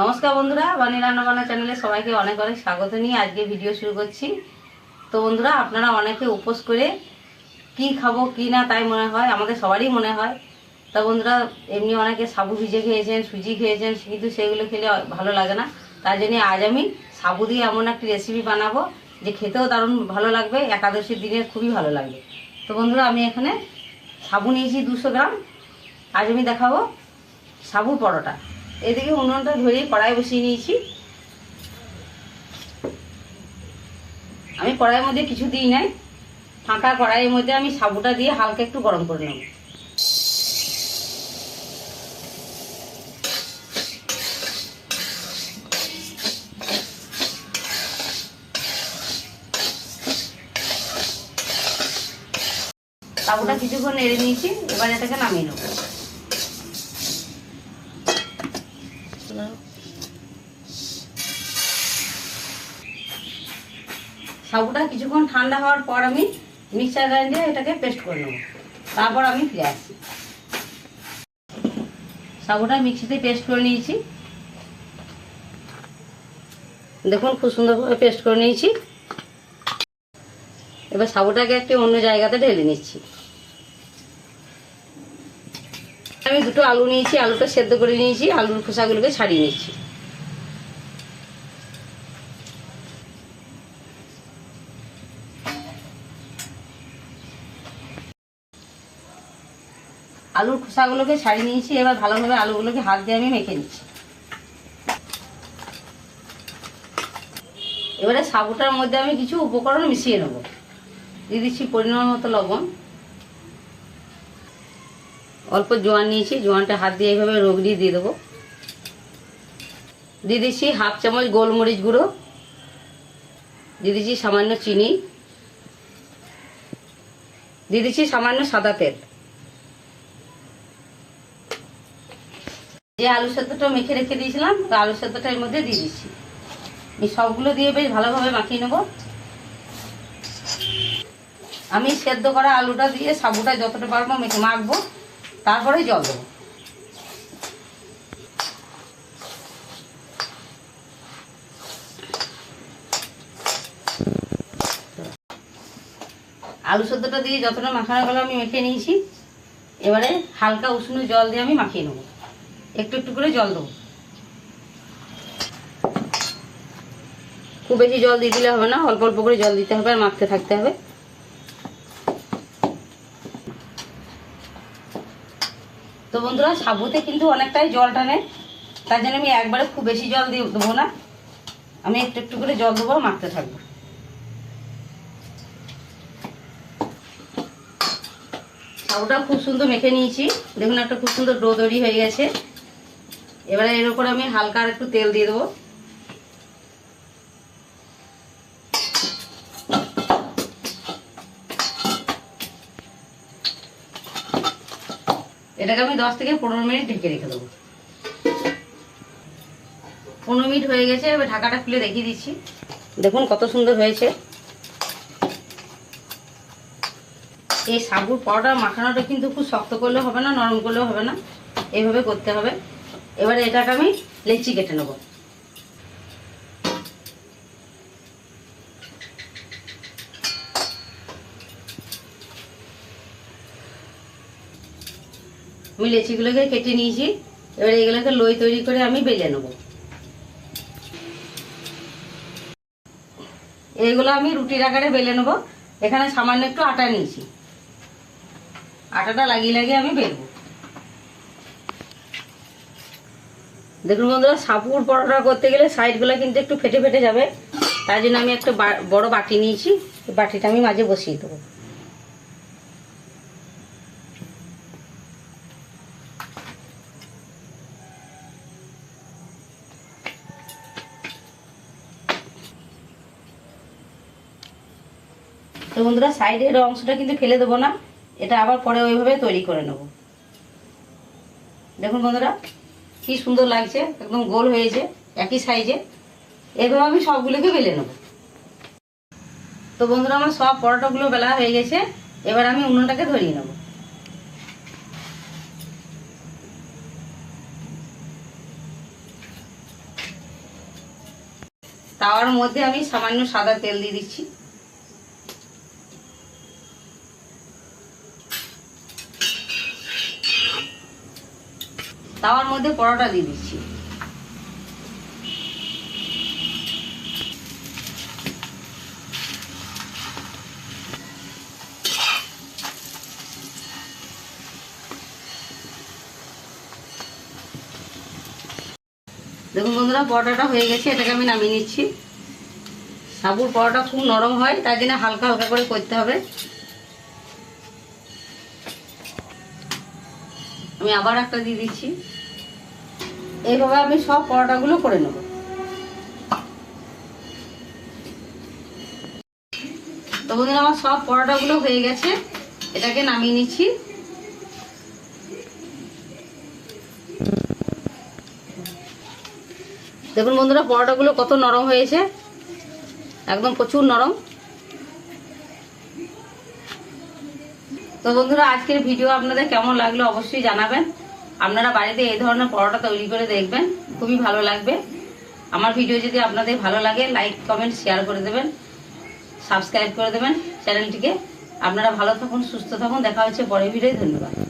নমস্কার বন্ধুরা বানি রান্নাবান্না চ্যানেলে সবাইকে অনেক অনেক স্বাগত নিয়ে আজকে ভিডিও শুরু করছি। তো বন্ধুরা, আপনারা অনেকে উপোস করে কি খাব, কি না তাই মনে হয়, আমাদের সবারই মনে হয়। তা বন্ধুরা, এমনি অনেকে সাবু ভিজে খেয়েছেন, সুজি খেয়েছেন কিন্তু সেগুলো খেলে ভালো লাগে না। তাই জন্য আজ আমি সাবু দিয়ে এমন একটি রেসিপি বানাবো যে খেতেও দারুণ ভালো লাগবে, একাদশীর দিনে খুবই ভালো লাগবে। তো বন্ধুরা, আমি এখানে সাবু নিয়েছি দুশো গ্রাম। আজ আমি দেখাবো সাবু পরোটা। এদিকে উনুনটা ধরিয়ে কড়াই বসিয়ে নিয়েছি। আমি কড়াইয়ের মধ্যে কিছু দিই নাই। ফাঁকা কড়াইয়ের মধ্যে আমি সাবুটা দিয়ে হালকা একটু গরম করে নেব। সাবুটা কিছুক্ষণ নেড়ে নিয়েছি, এবার এটাকে নামিয়ে নেব। সাবুটা কিছুক্ষণ ঠান্ডা হওয়ার পর আমি মিক্সার গ্রাইন্ডে এটাকে পেস্ট করে নেব। তারপর আমি ফিরে আসি সাবুটা মিক্সিতে পেস্ট করে নিয়েছি। দেখুন খুব সুন্দরভাবে পেস্ট করে নিয়েছি। এবার সাবুটাকে একটি অন্য জায়গাতে ঢেলে নিচ্ছি। আমি দুটো আলু নিয়েছি, আলুটা সেদ্ধ করে নিয়েছি, আলুর খোসাগুলোকে ছাড়িয়ে নিচ্ছি। আলুর খোসাগুলোকে ছাড়িয়ে নিয়েছি, এবার ভালোভাবে আলুগুলোকে হাত দিয়ে আমি মেখে নিচ্ছি। এবারে সাবুটার মধ্যে আমি কিছু উপকরণ মিশিয়ে নেব। দিয়ে দিচ্ছি পরিমাণ মতো লবণ। অল্প জোয়ান নিয়েছি, জোয়ানটা হাত দিয়ে এইভাবে রগড়িয়ে দিয়ে দেবো। দিয়ে দিচ্ছি হাফ চামচ গোলমরিচ গুঁড়ো। দিয়ে দিচ্ছি সামান্য চিনি। দিয়ে দিচ্ছি সামান্য সাদা তেল। যে আলু সেদ্ধটা মেখে রেখে দিয়েছিলাম আলু সেদ্ধটা এর মধ্যে দিয়ে দিচ্ছি। আমি সবগুলো দিয়ে বেশ ভালোভাবে মাখিয়ে নেব। আমি সেদ্ধ করা আলুটা দিয়ে সাবুটা যতটা পারব মেখে মাখবো, তারপরে জল দেবো। আলু সেদ্ধটা দিয়ে যতটা মাখানো গেলো আমি মেখে নিয়েছি। এবারে হালকা উষ্ণ জল দিয়ে আমি মাখিয়ে নেব। একটু একটু করে জল দেবো। খুব বেশি জল দিয়ে দিলে হবে না, অল্প অল্প করে জল দিতে হবে আর মাখতে থাকতে হবে। তো বন্ধুরা, সাবুতে কিন্তু অনেকটাই জল টানে, তার জন্য আমি একবারে খুব বেশি জল দিয়ে দেবো না। আমি একটু একটু করে জল দেবো, মাখতে থাকব। সাবুটা খুব সুন্দর মেখে নিয়েছি। দেখুন একটা খুব সুন্দর ডো তৈরি হয়ে গেছে। এবারে এর উপর আমি হালকা আর একটু তেল দিয়ে দেবো। এটাকে আমি দশ থেকে পনেরো মিনিট ঢেকে রেখে দেবো। পনেরো মিনিট হয়ে গেছে, এবার ঢাকাটা খুলে দেখিয়ে দিচ্ছি। দেখুন কত সুন্দর হয়েছে। এই সাবুর পাউডার মাখানোটা কিন্তু খুব শক্ত করলেও হবে না, নরম করলেও হবে না। এইভাবে করতে হবে। এবারে এটাকে আমি লেচি কেটে নেব। আমি লেচিগুলোকে কেটে নিয়েছি, এবারে এগুলোকে লই তৈরি করে আমি বেলে নেব। এইগুলো আমি রুটির আকারে বেলে নেব। এখানে সামান্য একটু আটা নিয়েছি। আটাটা লাগিয়ে লাগিয়ে আমি বেলবো। দেখুন বন্ধুরা, সাপুর পরোটা করতে গেলে সাইডগুলো কিন্তু একটু ফেটে ফেটে যাবে। তাই জন্য আমি একটা বড় বাটি নিয়েছি। বাটিটা আমি মাঝে বসিয়ে দেবো। তো বন্ধুরা সাইডের অংশটা কিন্তু ফেলে দেবো না। এটা আবার পরে ওইভাবে তৈরি করে নেব। দেখুন বন্ধুরা কি সুন্দর লাগছে, একদম গোল হয়েছে, একই সাইজে এভাবে আমি সবগুলোকে বেলে নেব। তো বন্ধুরা, আমার সব পরোটাগুলো বেলা হয়ে গেছে। এবার আমি উনুনটাকে ধরিয়ে নেব। তাওয়ার মধ্যে আমি সামান্য সাদা তেল দিয়ে দিচ্ছি। তাওয়ার মধ্যে পরোটা দিয়ে দিচ্ছি। দেখুন বন্ধুরা, পরোটাটা হয়ে গেছে, এটাকে আমি নামিয়ে নিচ্ছি। সাবুর পরোটা খুব নরম হয়, তাই জন্য হালকা হালকা করে করতে হবে। আমি আবার একটা দিয়ে দিচ্ছি। এইভাবে আমি সব পরোটাগুলো করে নেব। তো বন্ধুরা, আমার সব পরোটাগুলো হয়ে গেছে। এটাকে নামিয়ে নিচ্ছি। দেখুন বন্ধুরা, পরোটাগুলো কত নরম হয়েছে। একদম প্রচুর নরম। তো বন্ধুরা, আজকের ভিডিও আপনাদের কেমন লাগল অবশ্যই জানাবেন। আপনারা বাড়িতে এই ধরনের পরোটা তৈরি করে দেখবেন, খুবই ভালো লাগবে। আমার ভিডিও যদি আপনাদের ভালো লাগে লাইক কমেন্ট শেয়ার করে দেবেন সাবস্ক্রাইব করে দেবেন চ্যানেলটিকে। আপনারা ভালো থাকুন, সুস্থ থাকুন, দেখা হচ্ছে পরের ভিডিও ধন্যবাদ।